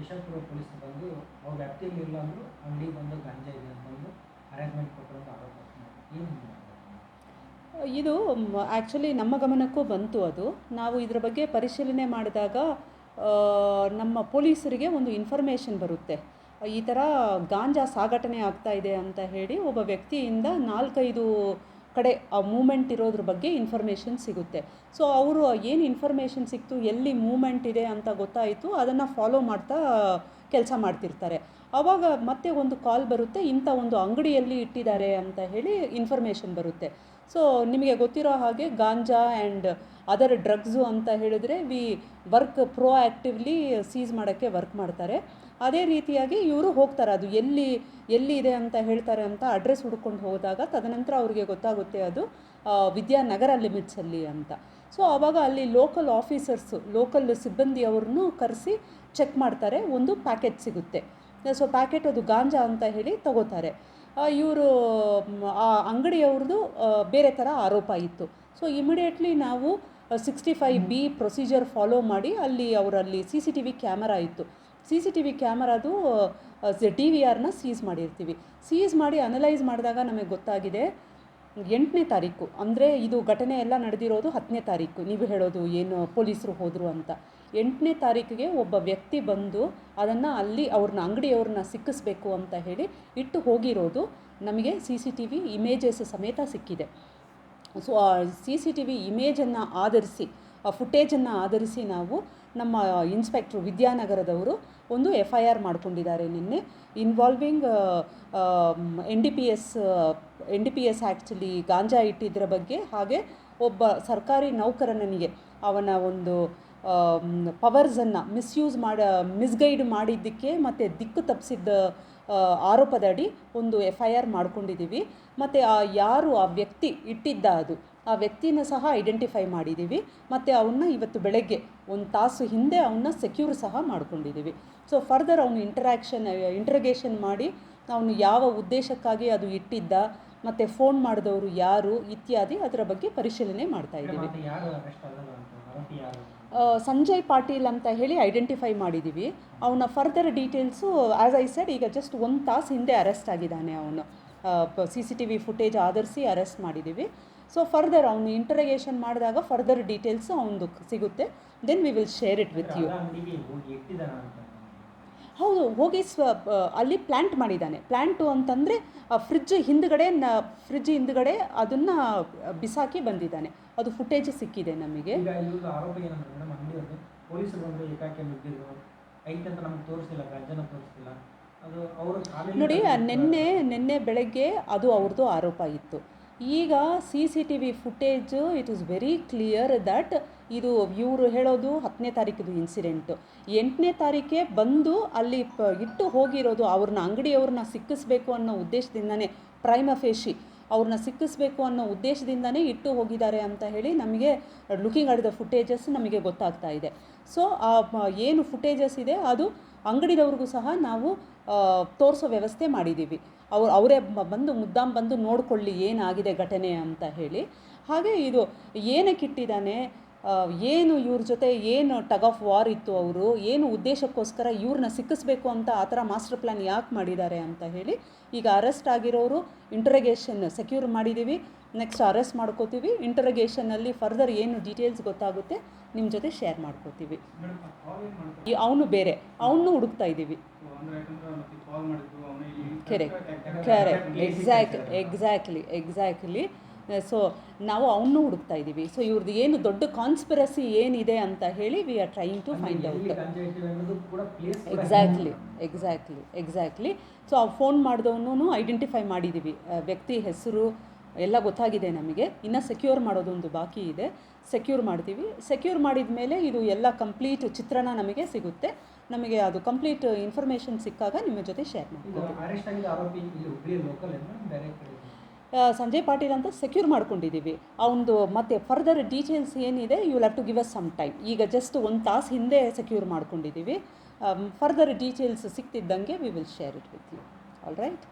Yeshwanthpur police ಬಂದು ಅವ್ರ ವ್ಯಾಪ್ತಿಯಲ್ಲಿ ಇಲ್ಲ ಅಂದರೂ ಅಂಗಡಿಗೆ ಬಂದು ಗಾಂಜಾ ಇದೆ ಅಂತಂದು ಅರೇಂಜ್ಮೆಂಟ್ ಕೊಟ್ಟರು ಆರೋಪ ಏನು ಇದು ಆ್ಯಕ್ಚುಲಿ ನಮ್ಮ ಗಮನಕ್ಕೂ ಬಂತು ಅದು. ನಾವು ಇದರ ಬಗ್ಗೆ ಪರಿಶೀಲನೆ ಮಾಡಿದಾಗ ನಮ್ಮ ಪೊಲೀಸರಿಗೆ ಒಂದು ಇನ್ಫಾರ್ಮೇಷನ್ ಬರುತ್ತೆ. ಈ ಥರ ಗಾಂಜಾ ಸಾಗಾಟನೆ ಆಗ್ತಾ ಇದೆ ಅಂತ ಹೇಳಿ ಒಬ್ಬ ವ್ಯಕ್ತಿಯಿಂದ ನಾಲ್ಕೈದು ಕಡೆ ಆ ಮೂಮೆಂಟ್ ಇರೋದ್ರ ಬಗ್ಗೆ ಇನ್ಫಾರ್ಮೇಷನ್ ಸಿಗುತ್ತೆ. ಸೊ ಅವರು ಏನು ಇನ್ಫಾರ್ಮೇಷನ್ ಸಿಕ್ತು, ಎಲ್ಲಿ ಮೂಮೆಂಟ್ ಇದೆ ಅಂತ ಗೊತ್ತಾಯಿತು, ಅದನ್ನು ಫಾಲೋ ಮಾಡ್ತಾ, ಕೆಲಸ ಮಾಡ್ತಿರ್ತಾರೆ. ಆವಾಗ ಮತ್ತೆ ಒಂದು ಕಾಲ್ ಬರುತ್ತೆ, ಇಂಥ ಒಂದು ಅಂಗಡಿಯಲ್ಲಿ ಇಟ್ಟಿದ್ದಾರೆ ಅಂತ ಹೇಳಿ ಇನ್ಫಾರ್ಮೇಷನ್ ಬರುತ್ತೆ. ಸೊ ನಿಮಗೆ ಗೊತ್ತಿರೋ ಹಾಗೆ ಗಾಂಜಾ ಆ್ಯಂಡ್ ಅದರ್ ಡ್ರಗ್ಸು ಅಂತ ಹೇಳಿದ್ರೆ we work proactively seize ಮಾಡೋಕ್ಕೆ ವರ್ಕ್ ಮಾಡ್ತಾರೆ. ಅದೇ ರೀತಿಯಾಗಿ ಇವರು ಹೋಗ್ತಾರೆ, ಅದು ಎಲ್ಲಿ ಎಲ್ಲಿ ಇದೆ ಅಂತ ಹೇಳ್ತಾರೆ ಅಂತ ಅಡ್ರೆಸ್ ಹುಡ್ಕೊಂಡು ಹೋದಾಗ ತದನಂತರ ಅವರಿಗೆ ಗೊತ್ತಾಗುತ್ತೆ ಅದು ವಿದ್ಯಾನಗರ ಲಿಮಿಟ್ಸಲ್ಲಿ ಅಂತ. ಸೊ ಆವಾಗ ಅಲ್ಲಿ ಲೋಕಲ್ ಆಫೀಸರ್ಸು ಲೋಕಲ್ ಸಿಬ್ಬಂದಿಯವ್ರನ್ನೂ ಕರೆಸಿ ಚೆಕ್ ಮಾಡ್ತಾರೆ, ಒಂದು ಪ್ಯಾಕೆಟ್ ಸಿಗುತ್ತೆ. ಸೊ ಪ್ಯಾಕೆಟ್ ಅದು ಗಾಂಜಾ ಅಂತ ಹೇಳಿ ತಗೋತಾರೆ. ಇವರು ಆ ಅಂಗಡಿಯವ್ರದ್ದು ಬೇರೆ ಥರ ಆರೋಪ ಇತ್ತು. ಸೊ ಇಮಿಡಿಯೇಟ್ಲಿ ನಾವು sixty five B procedure follow ಮಾಡಿ ಅಲ್ಲಿ ಅವರಲ್ಲಿ C C T V camera ಇತ್ತು. ಸಿ ಸಿ ಟಿ ವಿ ಕ್ಯಾಮರಾದು ಡಿ ವಿ ಆರ್ನ ಸೀಸ್ ಮಾಡಿರ್ತೀವಿ. ಸೀಸ್ ಮಾಡಿ ಅನಲೈಸ್ ಮಾಡಿದಾಗ ನಮಗೆ ಗೊತ್ತಾಗಿದೆ, ಎಂಟನೇ ತಾರೀಕು. ಅಂದರೆ ಇದು ಘಟನೆ ಎಲ್ಲ ನಡೆದಿರೋದು ಹತ್ತನೇ ತಾರೀಕು. ನೀವು ಹೇಳೋದು ಏನು, ಪೊಲೀಸರು ಹೋದರು ಅಂತ. ಎಂಟನೇ ತಾರೀಕಿಗೆ ಒಬ್ಬ ವ್ಯಕ್ತಿ ಬಂದು ಅದನ್ನು ಅಲ್ಲಿ ಅವ್ರನ್ನ ಅಂಗಡಿಯವ್ರನ್ನ ಸಿಕ್ಕಿಸ್ಬೇಕು ಅಂತ ಹೇಳಿ ಇಟ್ಟು ಹೋಗಿರೋದು. ನಮಗೆ C C T V images ಸಮೇತ ಸಿಕ್ಕಿದೆ. So C C T V ಇಮೇಜನ್ನು ಆಧರಿಸಿ, ಆ ಫುಟೇಜನ್ನು ಆಧರಿಸಿ ನಾವು ನಮ್ಮ ಇನ್ಸ್ಪೆಕ್ಟ್ರು ವಿದ್ಯಾನಗರದವರು ಒಂದು ಎಫ್ ಐ ಆರ್ ಮಾಡ್ಕೊಂಡಿದ್ದಾರೆ ನಿನ್ನೆ. Involving N D P S, N D P S actually ganja ಇಟ್ಟಿದ್ದರ ಬಗ್ಗೆ ಹಾಗೆ ಒಬ್ಬ ಸರ್ಕಾರಿ ನೌಕರನಿಗೆ ಅವನ ಒಂದು ಪವರ್ಸನ್ನು ಮಿಸ್ಯೂಸ್ ಮಾಡ ಮಿಸ್ಗೈಡ್ ಮಾಡಿದ್ದಕ್ಕೆ ಮತ್ತು ದಿಕ್ಕು ತಪ್ಪಿಸಿದ್ದ ಆರೋಪದಡಿ ಒಂದು ಎಫ್ ಐ ಆರ್ ಮಾಡ್ಕೊಂಡಿದ್ದೀವಿ. ಮತ್ತು ಆ ಯಾರು ಆ ವ್ಯಕ್ತಿ ಇಟ್ಟಿದ್ದ ಅದು ಆ ವ್ಯಕ್ತಿನ ಸಹ ಐಡೆಂಟಿಫೈ ಮಾಡಿದ್ದೀವಿ. ಮತ್ತು ಅವನ್ನ ಇವತ್ತು ಬೆಳಗ್ಗೆ ಒಂದು ತಾಸು ಹಿಂದೆ ಅವನ್ನ ಸೆಕ್ಯೂರ್ ಸಹ ಮಾಡ್ಕೊಂಡಿದ್ದೀವಿ. ಸೊ ಫರ್ದರ್ ಅವನು ಇಂಟರಾಕ್ಷನ್ ಇಂಟ್ರಗೇಷನ್ ಮಾಡಿ ಅವನು ಯಾವ ಉದ್ದೇಶಕ್ಕಾಗಿ ಅದು ಇಟ್ಟಿದ್ದ ಮತ್ತು ಫೋನ್ ಮಾಡಿದವರು ಯಾರು ಇತ್ಯಾದಿ ಅದರ ಬಗ್ಗೆ ಪರಿಶೀಲನೆ ಮಾಡ್ತಾ ಇದ್ದೀವಿ. ಸಂಜಯ್ ಪಾಟೀಲ್ ಅಂತ ಹೇಳಿ ಐಡೆಂಟಿಫೈ ಮಾಡಿದ್ದೀವಿ ಅವನ further details as I said ಈಗ ಜಸ್ಟ್ ಒಂದು ತಾಸು ಹಿಂದೆ ಅರೆಸ್ಟ್ ಆಗಿದ್ದಾನೆ ಅವನು. C C T V footage ಆಧರಿಸಿ ಅರೆಸ್ಟ್ ಮಾಡಿದ್ದೀವಿ ಸೊ ಫರ್ದರ್ ಅವನು ಇಂಟರಗೇಷನ್ ಮಾಡಿದಾಗ ಫರ್ದರ್ ಡೀಟೇಲ್ಸು ಅವನದು ಸಿಗುತ್ತೆ. Then we will share it with you ಅದ ಅಂಗಡಿಗೆ ಹೋಗಿ ಇಟ್ಟಿದ್ದಾನ ಅಂತ ಹೌದು ಹೋಗಿ ಸ್ವ ಅಲ್ಲಿ ಪ್ಲ್ಯಾಂಟ್ ಮಾಡಿದ್ದಾನೆ. ಪ್ಲ್ಯಾಂಟು ಅಂತಂದರೆ ಫ್ರಿಜ್ ಹಿಂದುಗಡೆ ನ ಫ್ರಿಜ್ ಹಿಂದ್ಗಡೆ ಅದನ್ನು ಬಿಸಾಕಿ ಬಂದಿದ್ದಾನೆ. ಅದು ಫುಟೇಜ್ ಸಿಕ್ಕಿದೆ ನಮಗೆ. ನೋಡಿ ನಿನ್ನೆ ನಿನ್ನೆ ಬೆಳಗ್ಗೆ ಅದು ಅವ್ರದ್ದು ಆರೋಪ ಇತ್ತು. ಈಗ C C T V footage it is very clear that ಇದು ಇವರು ಹೇಳೋದು ಹತ್ತನೇ ತಾರೀಕಿದು ಇನ್ಸಿಡೆಂಟು ಎಂಟನೇ ತಾರೀಕೆ ಬಂದು ಅಲ್ಲಿ ಇಟ್ಟು ಹೋಗಿರೋದು ಅವ್ರನ್ನ, ಅಂಗಡಿಯವ್ರನ್ನ ಸಿಕ್ಕಿಸ್ಬೇಕು ಅನ್ನೋ ಉದ್ದೇಶದಿಂದನೇ ಪ್ರೈಮ ಫೇಶಿ ಅವ್ರನ್ನ ಸಿಕ್ಕಿಸ್ಬೇಕು ಅನ್ನೋ ಉದ್ದೇಶದಿಂದನೇ ಇಟ್ಟು ಹೋಗಿದ್ದಾರೆ ಅಂತ ಹೇಳಿ ನಮಗೆ ಲುಕಿಂಗ್ ಅಟ್ ಫುಟೇಜಸ್ ನಮಗೆ ಗೊತ್ತಾಗ್ತಾ ಇದೆ. ಸೊ ಆ ಏನು ಫುಟೇಜಸ್ ಇದೆ, ಅದು ಅಂಗಡಿದವ್ರಿಗೂ ಸಹ ನಾವು ತೋರಿಸೋ ವ್ಯವಸ್ಥೆ ಮಾಡಿದ್ದೀವಿ. ಅವ್ರು ಅವರೇ ಬಂದು ಮುದ್ದಾಂ ಬಂದು ನೋಡಿಕೊಳ್ಳಿ ಏನಾಗಿದೆ ಘಟನೆ ಅಂತ ಹೇಳಿ. ಹಾಗೆ ಇದು ಏನಕ್ಕಿಟ್ಟಿದ್ದಾನೆ ಆ, ಏನು ಇವ್ರ ಜೊತೆ ಏನು ಟಗ್ ಆಫ್ ವಾರ್ ಇತ್ತು ಅವರು, ಏನು ಉದ್ದೇಶಕ್ಕೋಸ್ಕರ ಇವ್ರನ್ನ ಸಿಕ್ಕಿಸ್ಬೇಕು ಅಂತ ಆ ಥರ ಮಾಸ್ಟರ್ ಪ್ಲ್ಯಾನ್ ಯಾಕೆ ಮಾಡಿದ್ದಾರೆ ಅಂತ ಹೇಳಿ, ಈಗ ಅರೆಸ್ಟ್ ಆಗಿರೋರು ಇಂಟರಗೇಷನ್ ಸೆಕ್ಯೂರ್ ಮಾಡಿದ್ದೀವಿ ನೆಕ್ಸ್ಟ್ ಅರೆಸ್ಟ್ ಮಾಡ್ಕೋತೀವಿ ಇಂಟರಗೇಷನಲ್ಲಿ ಫರ್ದರ್ ಏನು ಡೀಟೇಲ್ಸ್ ಗೊತ್ತಾಗುತ್ತೆ ನಿಮ್ಮ ಜೊತೆ ಶೇರ್ ಮಾಡ್ಕೋತೀವಿ. ಅವನು ಬೇರೆ, ಅವನು ಹುಡುಕ್ತಾ ಇದ್ದೀವಿ. Correct correct exact exactly exactly so ನಾವು ಅವನ್ನೂ ಹುಡುಕ್ತಾ ಇದ್ದೀವಿ. ಸೊ ಇವ್ರದ್ದು ಏನು ದೊಡ್ಡ ಕಾನ್ಸ್ಪಿರಸಿ ಏನಿದೆ ಅಂತ ಹೇಳಿ we are trying to find out exactly exactly exactly so ಆ ಫೋನ್ ಮಾಡಿದವನು ಐಡೆಂಟಿಫೈ ಮಾಡಿದ್ದೀವಿ ವ್ಯಕ್ತಿ ಹೆಸರು ಎಲ್ಲ ಗೊತ್ತಾಗಿದೆ ನಮಗೆ. ಇನ್ನು ಸೆಕ್ಯೂರ್ ಮಾಡೋದೊಂದು ಬಾಕಿ ಇದೆ. ಸೆಕ್ಯೂರ್ ಮಾಡ್ತೀವಿ. ಸೆಕ್ಯೂರ್ ಮಾಡಿದ ಮೇಲೆ ಇದು ಎಲ್ಲ ಕಂಪ್ಲೀಟ್ ಚಿತ್ರಣ ನಮಗೆ ಸಿಗುತ್ತೆ. ನಮಗೆ ಅದು ಕಂಪ್ಲೀಟ್ ಇನ್ಫಾರ್ಮೇಷನ್ ಸಿಕ್ಕಾಗ ನಿಮ್ಮ ಜೊತೆ ಶೇರ್ ಮಾಡ್ತೀವಿ ಸಂಜಯ್ ಪಾಟೀಲ್ ಅಂತ ಸೆಕ್ಯೂರ್ ಮಾಡ್ಕೊಂಡಿದ್ದೀವಿ. ಅವನದು ಮತ್ತೆ ಫರ್ದರ್ ಡೀಟೇಲ್ಸ್ ಏನಿದೆ you have to give us some time ಈಗ ಜಸ್ಟ್ ಒಂದು ತಾಸು ಹಿಂದೆ ಸೆಕ್ಯೂರ್ ಮಾಡ್ಕೊಂಡಿದ್ದೀವಿ. Further details ಸಿಕ್ತಿದ್ದಂಗೆ we will share it with you all right